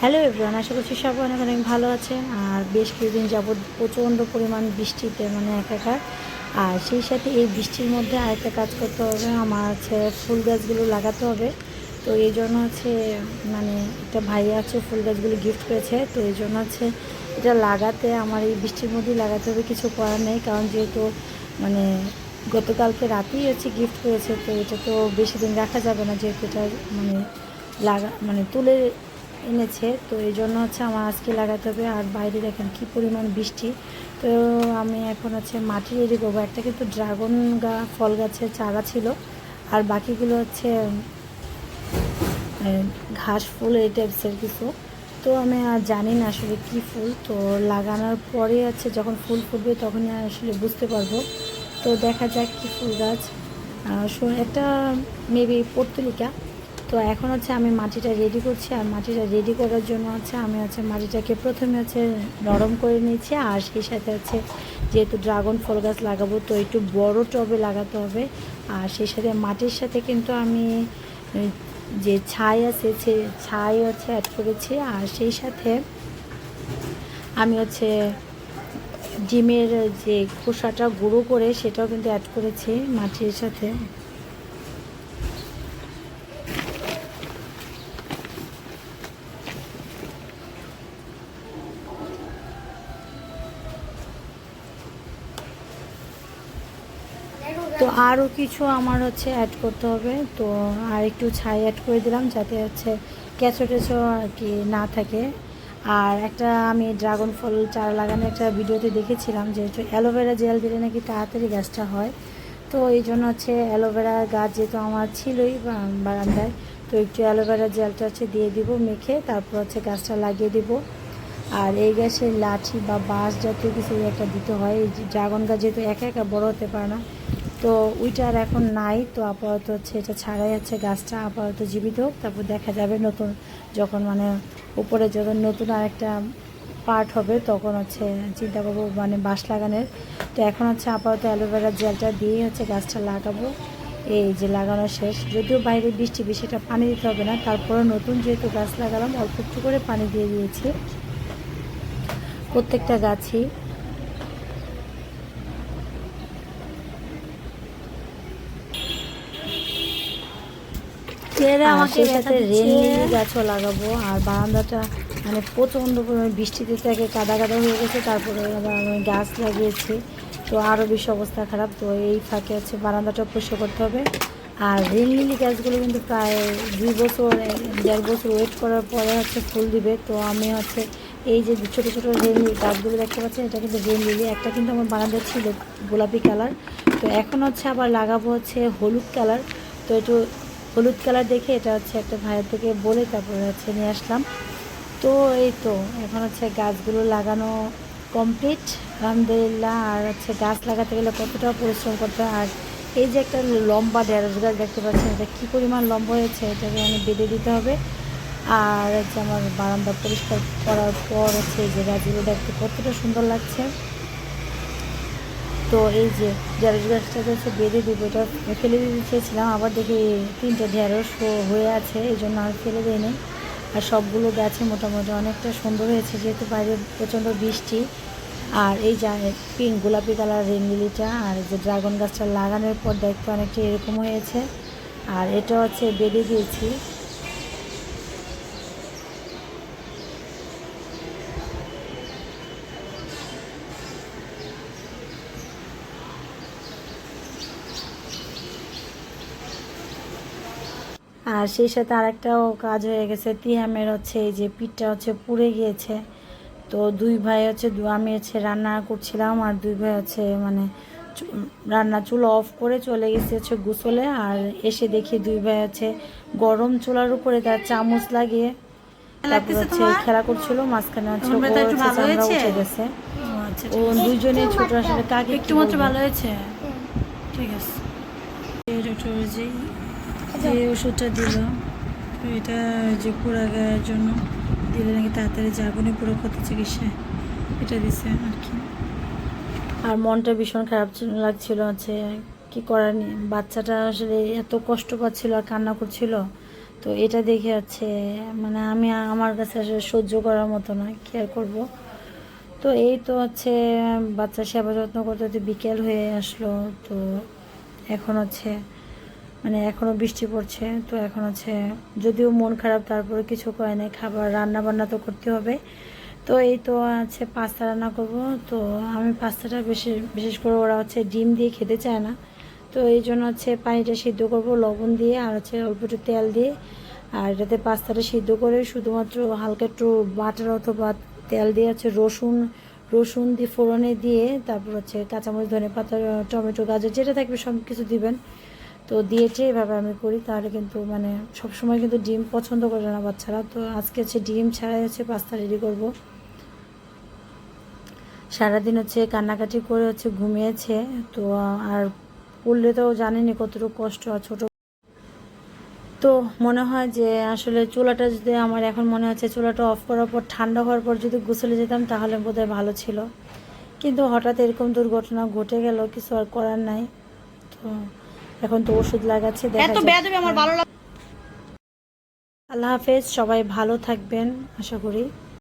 Hello everyone আশা করছি সবাই অনেক অনেক ভালো আছে আর বেশ কিছুদিন যাবৎ প্রচণ্ড পরিমাণ বৃষ্টিতে মানে একাকার। আর সেই সাথে এই বৃষ্টির মধ্যে আরেকটা কাজ করতে হবে, আমার হচ্ছে ফুল গাছগুলো লাগাতে হবে। তো এই জন্য হচ্ছে মানে একটা ভাই আছে ফুল গাছগুলো গিফট করেছে। তো এই জন্য হচ্ছে এটা লাগাতে, আমার এই বৃষ্টির মধ্যেই লাগাতে হবে, কিছু করার নেই। কারণ যেহেতু মানে গতকালকে রাতেই হচ্ছে গিফট করেছে, তো এটা তো বেশি দিন রাখা যাবে না, যেহেতু এটা মানে লাগা মানে তুলে এনেছে। তো এই জন্য হচ্ছে আমার আজকে লাগাতে হবে। আর বাইরে দেখেন কি পরিমাণ বৃষ্টি। তো আমি এখন হচ্ছে মাটি রেডি করব। একটা কিন্তু ড্রাগন গা, ফল গাছের চারা ছিল। আর বাকিগুলো হচ্ছে ঘাস ফুল এই টাইপসের কিছু। তো আমি আর জানি না আসলে কী ফুল। তো লাগানোর পরে হচ্ছে যখন ফুল ফুটবে তখনই আসলে বুঝতে পারব। তো দেখা যাক কি ফুল গাছ। একটা মেবি পর্তুলিকা তো এখন হচ্ছে আমি মাটিটা রেডি করছি, আর মাটিটা রেডি করার জন্য হচ্ছে আমি হচ্ছে মাটিটাকে প্রথমে হচ্ছে নরম করে নিয়েছি, আর সেই সাথে হচ্ছে যেহেতু ড্রাগন ফল গাছ লাগাবো, তো একটু বড় টবে লাগাতে হবে। আর সেই সাথে মাটির সাথে কিন্তু আমি, যে ছাই আছে, সে ছাই হচ্ছে অ্যাড করেছি, আর সেই সাথে আমি হচ্ছে ডিমের যে খোসাটা গুঁড়ো করে সেটাও কিন্তু অ্যাড করেছি মাটির সাথে। তো আরও কিছু আমার হচ্ছে অ্যাড করতে হবে। তো আর একটু ছাই অ্যাড করে দিলাম যাতে হচ্ছে ক্যাচো টেচো আর কি না থাকে। আর একটা আমি ড্রাগন ফল চারা লাগানো একটা ভিডিওতে দেখেছিলাম যে অ্যালোভেরা জেল দিলে নাকি তাড়াতাড়ি গাছটা হয়। তো এই জন্য হচ্ছে অ্যালোভেরা গাছ যেহেতু আমার ছিলই বারান্দায়, তো একটু অ্যালোভেরা জেলটা হচ্ছে দিয়ে দিব, মেখে তারপর হচ্ছে গাছটা লাগিয়ে দিব। আর এই গাছের লাঠি বা বাঁশ জাতীয় কিছু একটা দিতে হয়। এই ড্রাগন গাছ যেহেতু একা একা বড় হতে পারে না তো ওইটা আর এখন নাই। তো আপাতত হচ্ছে এটা ছাড়াই হচ্ছে গাছটা আপাতত জীবিত। হোক তারপর দেখা যাবে নতুন যখন মানে উপরে যখন নতুন আরেকটা পার্ট হবে, তখন হচ্ছে চিন্তা করব মানে বাঁশ লাগানোর। তো এখন হচ্ছে আপাতত অ্যালোভেরা জেলটা দিয়ে হচ্ছে গাছটা লাগাবো। এই যে লাগানো শেষ। যদিও বাইরে বৃষ্টি বেশিটা পানি দিতে হবে না তারপরে নতুন যেহেতু গাছ লাগালাম, অল্প একটু করে পানি দিয়ে দিয়েছি। প্রত্যেকটা গাছই আর সেই সাথে রেল গাছও লাগাবো আর বারান্দাটা মানে প্রচণ্ড পরিমাণে বৃষ্টিতে থেকে কাদা কাদা হয়ে গেছে তারপরে আবার আমি গাছ লাগিয়েছি। তো আরও বেশি অবস্থা খারাপ তো এই ফাঁকে হচ্ছে বারান্দাটা পরিষ্কার করতে হবে। আর রেল লিলি গাছগুলো কিন্তু প্রায় দুই বছর দেড় বছর ওয়েট করার পরে হচ্ছে ফুল দিবে। তো আমি হচ্ছে এই যে ছোটো ছোটো রেল গাছগুলো দেখতে পাচ্ছেন এটা কিন্তু রেল লিলি একটা কিন্তু আমার বারান্দা ছিল গোলাপি কালার। তো এখন হচ্ছে আবার লাগাবো হচ্ছে হলুদ কালার। তো একটু হলুদ কালার দেখে এটা হচ্ছে একটা ভাইয়ের থেকে বলে তারপরে হচ্ছে নিয়ে আসলাম। তো এই তো, এখন হচ্ছে গাছগুলো লাগানো কমপ্লিট আলহামদুলিল্লাহ, আর হচ্ছে গাছ লাগাতে গেলে কতটা পরিশ্রম করতে হয়? আর এই যে একটা লম্বা ঢেঁড়স গাছ দেখতে পাচ্ছেন, এটা কী পরিমাণ লম্বা হয়েছে? এটাকে আমি বেঁধে দিতে হবে। আর হচ্ছে আমার বারান্দা পরিষ্কার করার পর হচ্ছে যে গাছগুলো দেখতে কতটা সুন্দর লাগছে। তো এই যে ঢেঁড়স গাছটা হচ্ছে বেঁধে দিব, এটা ফেলে দিতে চেয়েছিলাম, আবার দেখি তিনটা ঢেঁড়স হয়ে আছে, এই জন্য আর ফেলে দিইনি। আর সবগুলো গাছে মোটামুটি অনেকটা সুন্দর হয়েছে, যেহেতু বাইরে প্রচণ্ড বৃষ্টি। আর এই যা পিঙ্ক গোলাপি কালার রেঙ্গিলিটা আর যে ড্রাগন গাছটা লাগানোর পর দেখতে অনেকটা এরকম হয়েছে। আর এটা হচ্ছে বেঁধে দিয়েছি। আর সেই সাথে আরেকটাও কাজ হয়ে গেছে। তিয়ামের হচ্ছে এই যে পিঠটা হচ্ছে পুড়ে গিয়েছে। তো দুই ভাই হচ্ছে দু- আমি হচ্ছে রান্না করছিলাম আর দুই ভাই হচ্ছে মানে রান্না চুলো অফ করে চলে গেছে হচ্ছে গোসলে। আর এসে দেখি দুই ভাই হচ্ছে গরম চুলার উপরে তার চামচ লাগিয়ে তারপর হচ্ছে খেলা করছিল মাঝখানে হচ্ছে? উঠে গেছে। আচ্ছা ও দুইজনে ছোট আসলে কাকে একটু মাত্র ভালো হয়েছে? ঠিক আছে। যে ওষুধটা দিল। এটা যে পুরা গায়ের জন্য দিলে নাকি তাড়াতাড়ি যাবনি পুরো ক্ষতি চিকিৎসা এটা দিছে আর কি। আর মনটা ভীষণ খারাপ লাগছিল হচ্ছে কি করার নেই। বাচ্চাটা আসলে এত কষ্ট পাচ্ছিল আর কান্না করছিল। তো এটা দেখে হচ্ছে মানে আমি আমার কাছে আসলে সহ্য করার মতো নয়, কি আর করব। তো এই তো হচ্ছে বাচ্চার সেবা যত্ন করতে বিকেল হয়ে আসলো। তো এখন হচ্ছে মানে এখনও বৃষ্টি পড়ছে, তো এখন হচ্ছে যদিও মন খারাপ তারপরে কিছু করে নাই, খাবার রান্না বান্না তো করতে হবে। তো এই তো আছে পাস্তা রান্না করব, তো আমি পাস্তাটা বেশি, বিশেষ করে ওরা হচ্ছে ডিম দিয়ে খেতে চায় না। তো এই জন্য হচ্ছে পানিটা সিদ্ধ করব লবণ দিয়ে আর হচ্ছে অল্প একটু তেল দিয়ে। আর এটাতে পাস্তাটা সিদ্ধ করে শুধুমাত্র হালকা একটু বাটার অথবা তেল দিয়ে হচ্ছে রসুন রসুন দিয়ে ফোড়নে দিয়ে, তারপর হচ্ছে কাঁচামরিচ ধনে পাতা টমেটো, গাজর, যেটা থাকবে সব কিছু দিবেন। তো দিয়েছে, এভাবে আমি করি। তাহলে কিন্তু মানে সবসময় কিন্তু ডিম পছন্দ করে না বাচ্চারা। তো আজকে হচ্ছে ডিম, ছাড়াই হচ্ছে পাস্তা রেডি করব। সারাদিন হচ্ছে কান্নাকাটি করে হচ্ছে ঘুমিয়েছে। তো আর পড়লে তো জানেনি কতটুকু কষ্ট আর ছোট তো মনে হয় যে আসলে চুলাটা যদি আমার এখন মনে হচ্ছে চুলাটা অফ করার পর, ঠান্ডা হওয়ার পর যদি গোসলে যেতাম, তাহলে বোধহয় ভালো ছিল। কিন্তু হঠাৎ এরকম দুর্ঘটনা ঘটে গেল, কিছু আর করার নাই। তো এখন তো ওষুধ লাগাচ্ছে দেখা আল্লাহ হাফেজ সবাই ভালো থাকবেন আশা করি।